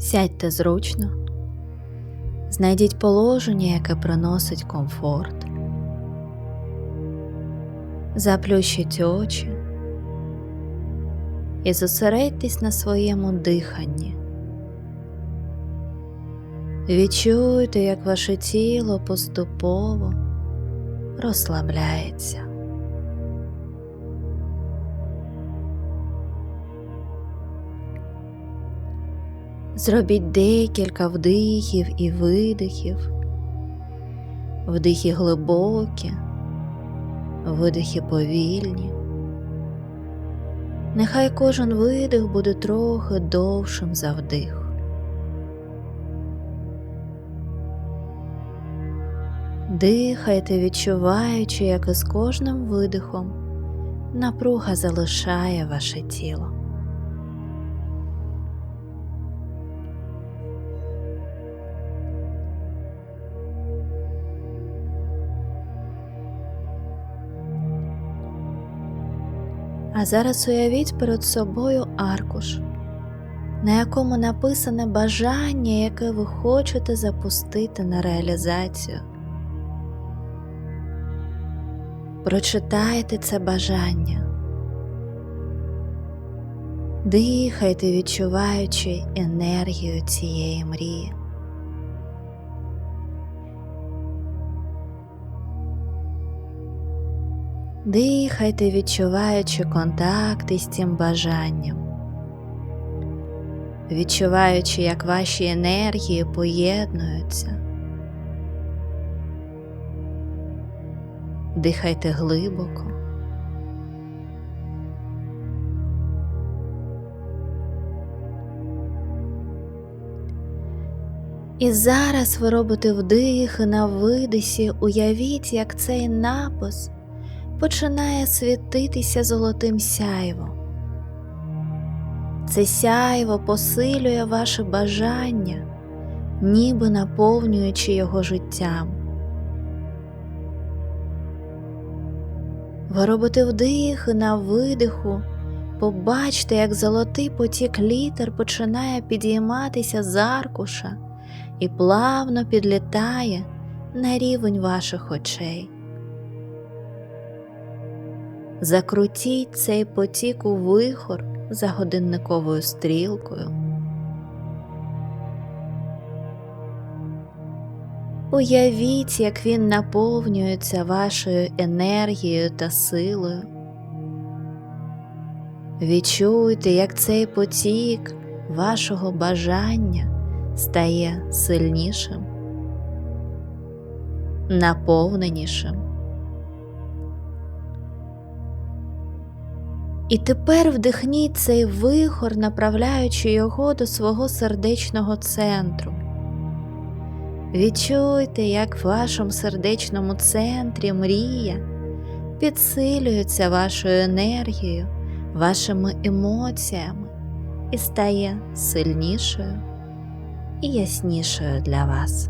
Сядьте зручно, знайдіть положення, яке приносить комфорт. Заплющіть очі і зосередьтесь на своєму диханні. Відчуйте, як ваше тіло поступово розслабляється. Зробіть декілька вдихів і видихів, вдихи глибокі, видихи повільні. Нехай кожен видих буде трохи довшим за вдих. Дихайте, відчуваючи, як із кожним видихом напруга залишає ваше тіло. А зараз уявіть перед собою аркуш, на якому написане бажання, яке ви хочете запустити на реалізацію. Прочитайте це бажання, дихайте, відчуваючи енергію цієї мрії. Дихайте, відчуваючи контакт із цим бажанням, відчуваючи, як ваші енергії поєднуються. Дихайте глибоко. І зараз ви робите вдих на видисі, уявіть, як цей напис починає світитися золотим сяйвом. Це сяйво посилює ваше бажання, ніби наповнюючи його життям. Ви робите вдих і на видиху, побачте, як золотий потік літер починає підійматися з аркуша і плавно підлітає на рівень ваших очей. Закрутіть цей потік у вихор за годинниковою стрілкою. Уявіть, як він наповнюється вашою енергією та силою. Відчуйте, як цей потік вашого бажання стає сильнішим, наповненішим. І тепер вдихніть цей вихор, направляючи його до свого сердечного центру. Відчуйте, як в вашому сердечному центрі мрія підсилюється вашою енергією, вашими емоціями і стає сильнішою і яснішою для вас.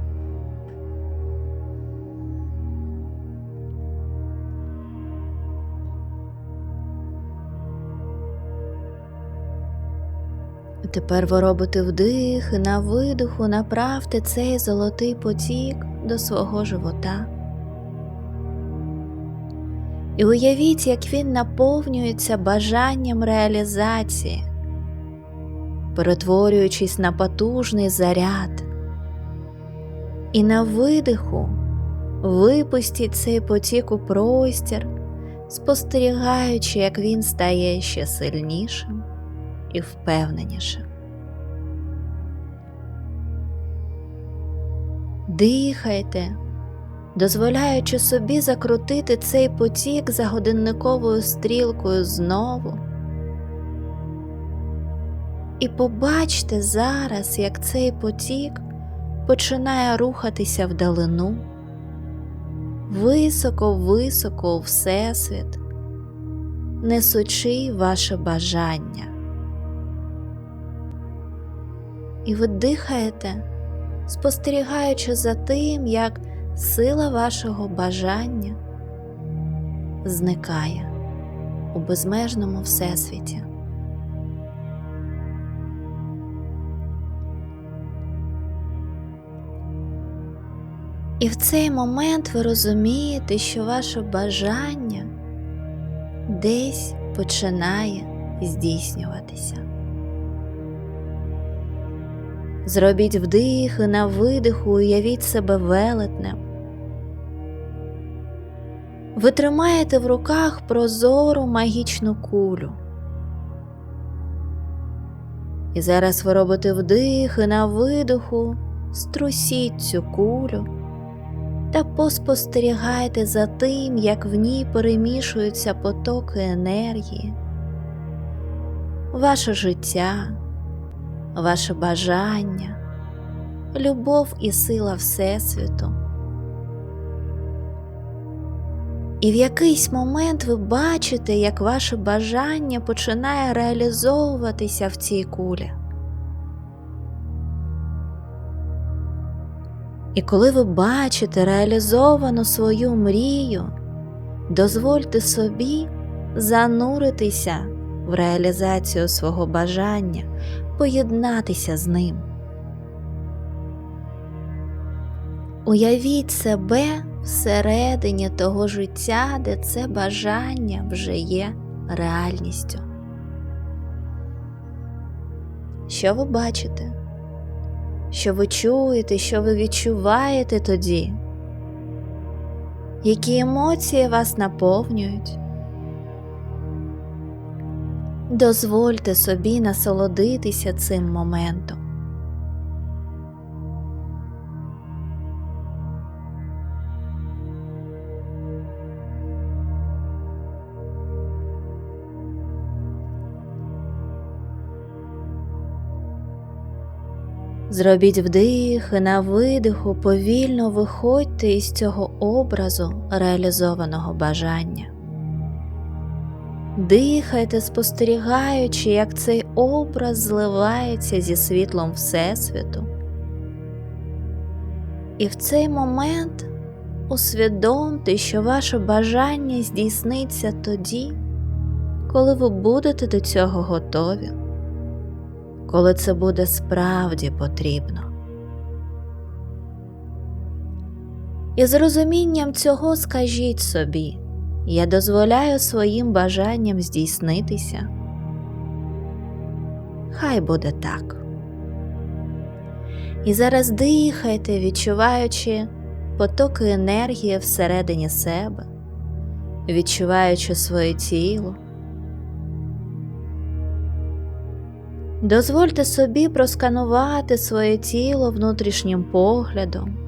Тепер ви вдих і на видиху направте цей золотий потік до свого живота. І уявіть, як він наповнюється бажанням реалізації, перетворюючись на потужний заряд. І на видиху випустіть цей потік у простір, спостерігаючи, як він стає ще сильнішим і впевненіше. Дихайте, дозволяючи собі закрутити цей потік за годинниковою стрілкою знову. І побачте зараз, як цей потік починає рухатися вдалину, високо-високо у Всесвіт, несучи ваше бажання і ви дихаєте, спостерігаючи за тим, як сила вашого бажання зникає у безмежному всесвіті. І в цей момент ви розумієте, що ваше бажання десь починає здійснюватися. Зробіть вдих і на видиху уявіть себе велетнем. Ви тримаєте в руках прозору магічну кулю. І зараз ви робите вдих і на видиху, струсіть цю кулю та поспостерігайте за тим, як в ній перемішуються потоки енергії, ваше життя, ваше бажання, любов і сила Всесвіту. І в якийсь момент ви бачите, як ваше бажання починає реалізовуватися в цій кулі. І коли ви бачите реалізовану свою мрію, дозвольте собі зануритися в реалізацію свого бажання, поєднатися з ним. Уявіть себе всередині того життя, де це бажання вже є реальністю. Що ви бачите? Що ви чуєте, що ви відчуваєте тоді? Які емоції вас наповнюють? Дозвольте собі насолодитися цим моментом. Зробіть вдих і на видиху повільно виходьте із цього образу реалізованого бажання. Дихайте, спостерігаючи, як цей образ зливається зі світлом Всесвіту. І в цей момент усвідомте, що ваше бажання здійсниться тоді, коли ви будете до цього готові коли це буде справді потрібно. І з розумінням цього скажіть собі, я дозволяю своїм бажанням здійснитися. Хай буде так. І зараз дихайте, відчуваючи потоки енергії всередині себе, відчуваючи своє тіло. Дозвольте собі просканувати своє тіло внутрішнім поглядом.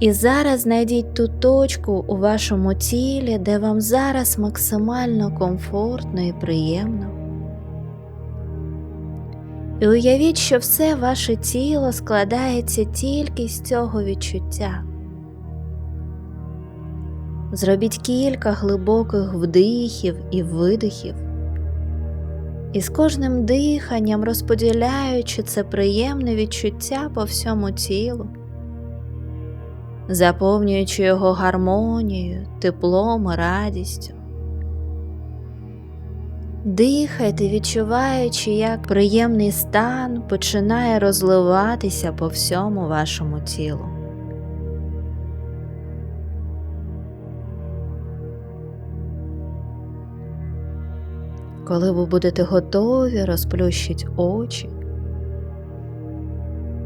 І зараз знайдіть ту точку у вашому тілі, де вам зараз максимально комфортно і приємно. І уявіть, що все ваше тіло складається тільки з цього відчуття. Зробіть кілька глибоких вдихів і видихів, і з кожним диханням розподіляючи це приємне відчуття по всьому тілу, заповнюючи його гармонією, теплом і радістю. Дихайте, відчуваючи, як приємний стан починає розливатися по всьому вашому тілу. Коли ви будете готові, розплющіть очі,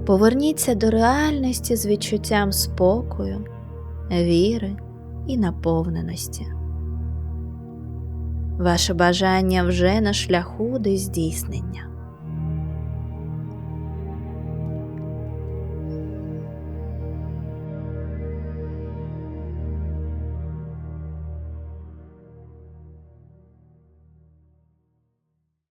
поверніться до реальності з відчуттям спокою, віри і наповненості. Ваше бажання вже на шляху до здійснення.